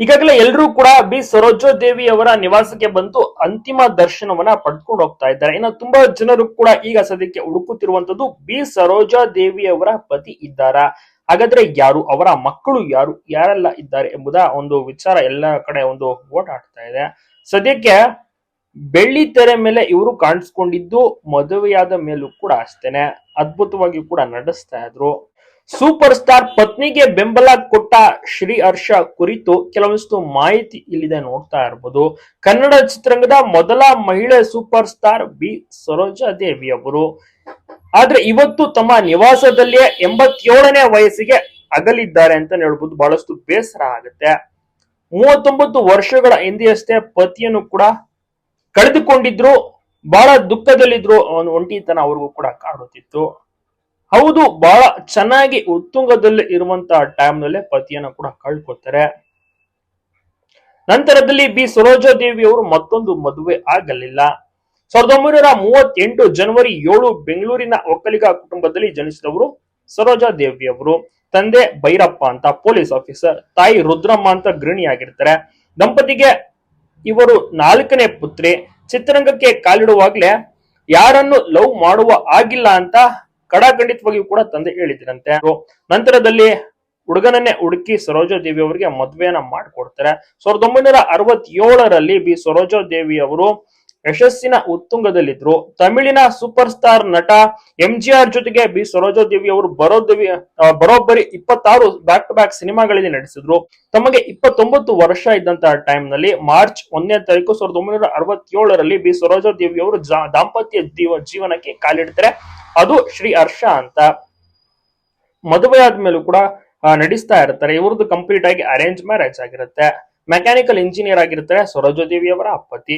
ಈಗಾಗಲೇ ಎಲ್ಲರೂ ಕೂಡ ಬಿ ಸರೋಜಾದೇವಿ ಅವರ ನಿವಾಸಕ್ಕೆ ಬಂದು ಅಂತಿಮ ದರ್ಶನವನ್ನ ಪಡ್ಕೊಂಡು ಹೋಗ್ತಾ ಇದ್ದಾರೆ. ಇನ್ನು ತುಂಬಾ ಜನರು ಕೂಡ ಈಗ ಸದ್ಯಕ್ಕೆ ಹುಡುಕುತ್ತಿರುವಂತದ್ದು ಬಿ ಸರೋಜಾ ದೇವಿ ಅವರ ಪತಿ ಇದ್ದಾರ? ಹಾಗಾದ್ರೆ ಯಾರು? ಅವರ ಮಕ್ಕಳು ಯಾರು? ಯಾರೆಲ್ಲ ಇದ್ದಾರೆ ಎಂಬುದ ಒಂದು ವಿಚಾರ ಎಲ್ಲ ಕಡೆ ಒಂದು ಓಡಾಡ್ತಾ ಇದೆ. ಸದ್ಯಕ್ಕೆ ಬೆಳ್ಳಿ ತೆರೆ ಮೇಲೆ ಇವರು ಕಾಣಿಸ್ಕೊಂಡಿದ್ದು ಮದುವೆಯಾದ ಮೇಲೂ ಕೂಡ ಅಷ್ಟೇನೆ. ಅದ್ಭುತವಾಗಿ ಕೂಡ ನಡೆಸ್ತಾ ಇದ್ರು. ಸೂಪರ್ ಸ್ಟಾರ್ ಪತ್ನಿಗೆ ಬೆಂಬಲ ಕೊಟ್ಟ ಶ್ರೀ ಹರ್ಷ ಕುರಿತು ಕೆಲವೊಂದಿಷ್ಟು ಮಾಹಿತಿ ಇಲ್ಲಿದೆ ನೋಡ್ತಾ ಇರ್ಬೋದು. ಕನ್ನಡ ಚಿತ್ರರಂಗದ ಮೊದಲ ಮಹಿಳೆ super star B Saroja Devi ಅವರು. ಆದ್ರೆ ಇವತ್ತು ತಮ್ಮ ನಿವಾಸದಲ್ಲಿಯೇ ಎಂಬತ್ತೇಳನೇ ವಯಸ್ಸಿಗೆ ಅಗಲಿದ್ದಾರೆ ಅಂತ ಹೇಳ್ಬೋದು. ಬಹಳಷ್ಟು ಬೇಸರ ಆಗುತ್ತೆ. ಮೂವತ್ತೊಂಬತ್ತು ವರ್ಷಗಳ ಹಿಂದೆಯಷ್ಟೇ ಪತಿಯನ್ನು ಕೂಡ ಕಳೆದುಕೊಂಡಿದ್ರು. ಬಹಳ ದುಃಖದಲ್ಲಿದ್ರು ಒಂಟಿತನ ಅವ್ರಿಗೂ ಕೂಡ ಕಾಡುತ್ತಿತ್ತು. ಹೌದು, ಬಹಳ ಚೆನ್ನಾಗಿ ಉತ್ತುಂಗದಲ್ಲಿ ಇರುವಂತಹ ಟೈಮ್ ನಲ್ಲೇ ಪತಿಯನ್ನ ಕೂಡ ಕಳ್ಕೊತಾರೆ ನಂತರದಲ್ಲಿ ಬಿ. ಸರೋಜಾದೇವಿ ಅವರು ಮತ್ತೊಂದು ಮದುವೆ ಆಗಲಿಲ್ಲ. ಸಾವಿರದ ಒಂಬೈನೂರ ಮೂವತ್ತೆಂಟು ಜನವರಿ ಏಳು ಬೆಂಗಳೂರಿನ ಒಕ್ಕಲಿಗ ಕುಟುಂಬದಲ್ಲಿ ಜನಿಸಿದವರು ಸರೋಜಾ ದೇವಿ ಅವರು. ತಂದೆ ಭೈರಪ್ಪ ಅಂತ, ಪೊಲೀಸ್ ಆಫೀಸರ್. ತಾಯಿ ರುದ್ರಮ್ಮ ಅಂತ ಗೃಹಿಣಿಯಾಗಿರ್ತಾರೆ ದಂಪತಿಗೆ ಇವರು ನಾಲ್ಕನೇ ಪುತ್ರಿ. ಚಿತ್ರರಂಗಕ್ಕೆ ಕಾಲಿಡುವಾಗ್ಲೇ ಯಾರನ್ನು ಲವ್ ಮಾಡುವ ಆಗಿಲ್ಲ ಅಂತ ಕಡಾಖಂಡಿತವಾಗಿಯೂ ಕೂಡ ತಂದೆ ಹೇಳಿದ್ರಂತೆ. ನಂತರದಲ್ಲಿ ಹುಡುಗನನ್ನೇ ಹುಡುಕಿ ಸರೋಜಾ ದೇವಿ ಅವರಿಗೆ ಮದುವೆಯನ್ನ ಮಾಡಿಕೊಡ್ತಾರೆ. ಸಾವಿರದ ಒಂಬೈನೂರ ಅರವತ್ತೇಳರಲ್ಲಿ ಬಿ ಸರೋಜಾ ದೇವಿ ಅವರು ಯಶಸ್ಸಿನ ಉತ್ತುಂಗದಲ್ಲಿದ್ರು. ತಮಿಳಿನ ಸೂಪರ್ ಸ್ಟಾರ್ ನಟ ಎಂ ಜಿ ಆರ್ ಜೊತೆಗೆ ಬಿ ಸರೋಜಾ ದೇವಿ ಅವರು ಬರೋದೇವಿ ದೇವಿ ಬರೋಬ್ಬರಿ ಇಪ್ಪತ್ತಾರು ಬ್ಯಾಕ್ ಟು ಬ್ಯಾಕ್ ಸಿನಿಮಾಗಳಲ್ಲಿ ನಡೆಸಿದ್ರು ತಮಗೆ ಇಪ್ಪತ್ತೊಂಬತ್ತು ವರ್ಷ ಇದ್ದಂತಹ ಟೈಮ್ನಲ್ಲಿ ಮಾರ್ಚ್ ಒಂದನೇ ತಾರೀಕು ಸಾವಿರದ ಒಂಬೈನೂರ ಅರವತ್ತೇಳರಲ್ಲಿ ಬಿ ಸರೋಜಾ ದೇವಿ ಅವರು ದಾಂಪತ್ಯ ಜೀವ ಜೀವನಕ್ಕೆ ಕಾಲಿಡ್ತಾರೆ. ಅದು ಶ್ರೀ ಹರ್ಷ ಅಂತ. ಮದುವೆ ಆದ್ಮೇಲೂ ಕೂಡ ನಡೆಸ್ತಾ ಇರ್ತಾರೆ. ಇವ್ರದ್ದು ಕಂಪ್ಲೀಟ್ ಆಗಿ ಅರೇಂಜ್ ಮ್ಯಾರೇಜ್ ಆಗಿರುತ್ತೆ. ಮೆಕ್ಯಾನಿಕಲ್ ಇಂಜಿನಿಯರ್ ಆಗಿರ್ತಾರೆ ಸರೋಜದೇವಿ ಅವರ ಪತಿ.